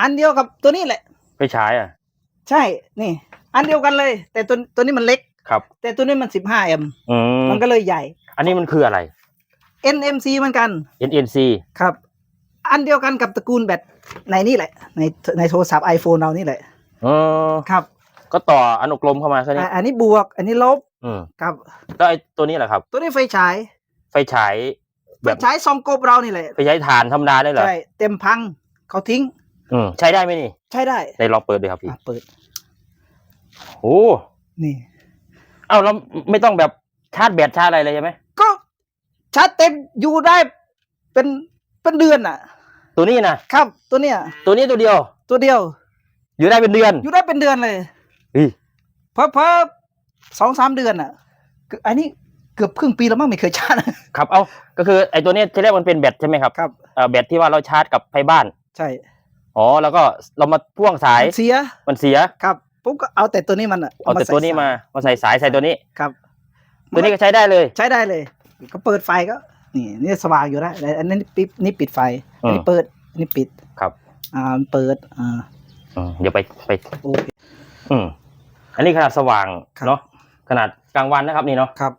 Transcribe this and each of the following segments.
อันเดียวกับตัวนี้แหละไฟฉายอะ ใช่ นี่ อันเดียวกันเลย แต่ตัวตัวนี้มันเล็ก ครับ แต่ตัวนี้มันสิบห้าเอ็มอืมมันก็เลยใหญ่ อันนี้มันคืออะไร NMC เหมือนกัน NNC ครับ อันเดียวกันกับตระกูลแบตในนี่แหละ ในในโทรศัพท์ iPhone เรานี่แหละเออครับก็ต่ออนุกรมเข้ามาแค่นี้อะอันนี้บวก อันนี้ลบอืมครับ แล้วไอ้ตัวนี้แหละครับ ตัวนี้ไฟฉาย ไฟฉายไฟแบบฉายซองกบเรานี่แหละ ไฟฉายถ่านธรรมดาได้เหรอใช่ เต็มพังเขาทิ้ง อืมใช้ได้ไหมนี่ใช้ได้ในลองเปิดเลยครับพี่อะเปิดโอ้นี่ เอ้าแล้วไม่ต้องแบบชาร์จแบตชาร์จอะไรเลยใช่ไหมก็ชาร์จเต็มอยู่ได้เป็นเป็นเดือนอะ ตัวนี้นะครับ ตัวเนี้ยตัวนี้ตัวเดียว ตัวเดียว อยู่ได้เป็นเดือนอยู่ได้เป็นเดือนเลยเฮ้ยเพราะเพราะสองสามเดือนอะคืออันนี้เกือบครึ่งปีแล้วมั้งไม่เคยชาร์จ ครับเอาก็คือไอ้ตัวเนี้ยที่แรกมันเป็นแบตใช่ไหมครับครับ เอ่อแบตที่ว่าเราชาร์จกับไฟบ้าน ใช่ อ๋อแล้วก็เรามาพ่วงสายเสียมันเสียครับผมก็เอาแต่ตัวนี้มันอะเอาแต่ใส่ตัวนี้มามาใส่สายใส่ตัวนี้ครับ ตัวนี้ก็ใช้ได้เลย ใช้ได้เลย ก็เปิดไฟก็ นี่นี่สว่างอยู่ได้แต่อันนี้ปิดนี่ปิดไฟอันนี้อืมเปิดอันนี้ปิดครับ อ่ามันเปิดอ่าอืมเดี๋ยวไปไปโอเคอืมอันนี้ขนาดสว่างครับเนาะขนาดกลางวันนะครับนี่เนาะครับ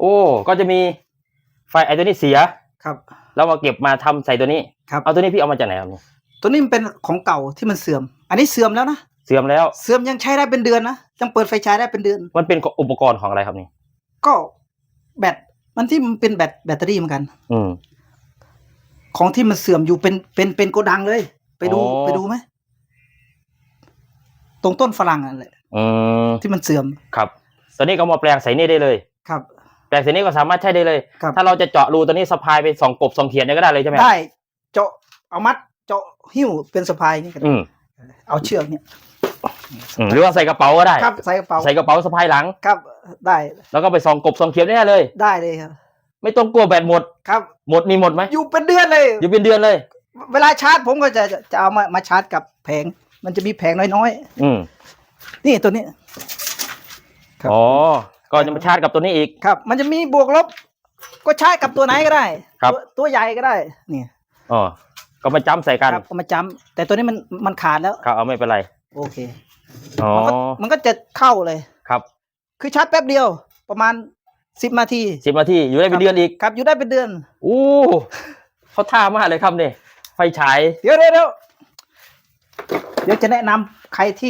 โอ้ก็จะมีไฟไอ้ตัวนี้เสียครับ แล้วมาเก็บมาทำใส่ตัวนี้ครับเอาตัวนี้พี่เอามาจากไหนครับเนี่ย ตัวนี้มันเป็นของเก่าที่มันเสื่อม อันนี้เสื่อมแล้วนะ เสื่อมแล้ว เสื่อมยังใช้ได้เป็นเดือนนะ ยังเปิดไฟใช้ได้เป็นเดือน มันเป็นอุปกรณ์ของอะไรครับนี่ ก็แบต มันที่มันเป็นแบตแบตเตอรี่เหมือนกัน อืม ของที่มันเสื่อมอยู่เป็นเป็นเป็นโกดังเลย ไปดูอ๋อ ไปดูไหม ตรงต้นฝรั่งนั่นแหละอืมที่มันเสื่อม ครับ ตัวนี้ก็มาแปลงใส่นี่ได้เลย ครับ แปลงใส่นี่ก็สามารถใช้ได้เลย ครับ ถ้าเราจะเจาะรูตัวนี้สะพายไปสองกบสองเขียนเนี่ยก็ได้เลยใช่ไหมครับได้เจาะเอามัด เจาะหิ้วเป็นสะพายนี่ก็ได้อืมเอาเชือกเนี่ยอืมหรือว่าใส่กระเป๋าก็ได้ ครับใส่กระเป๋าใส่กระเป๋าสะพายหลัง ครับได้แล้วก็ไปส่องกบส่องเขียนได้เลย ได้เลยครับ ไม่ต้องกลัวแบตหมด ครับหมดมีหมดไหมอยู่เป็นเดือนเลย อยู่เป็นเดือนเลย เวลาชาร์จผมก็จะจะจะเอามามาชาร์จกับแผง มันจะมีแผงน้อยอืมๆนี่ตัวนี้ ครับ อ๋อ ก็จะมาชาร์จกับตัวนี้อีก ครับ มันจะมีบวกลบ ก็ชาร์จกับตัวไหนก็ได้ครับ ตัวตัวใหญ่ก็ได้นี่อ๋อ ก็มาจ้ำใส่กันครับเอามาจำแต่ตัวนี้มันมันขาดแล้ว ครับเอาไม่เป็นไร โอเคอ๋อมันก็มันก็จะเข้าเลย ครับ คือชาร์จแป๊บเดียว ประมาณสิบนาทีสิบนาทีอยู่ได้เป็นเดือนอีกครับอยู่ได้เป็นเดือนอู้เขาท่ามากเลยครับเนี่ยไฟฉาย เดี๋ยวเดี๋ยวเดี๋ยวเดี๋ยวจะแนะนำใครที่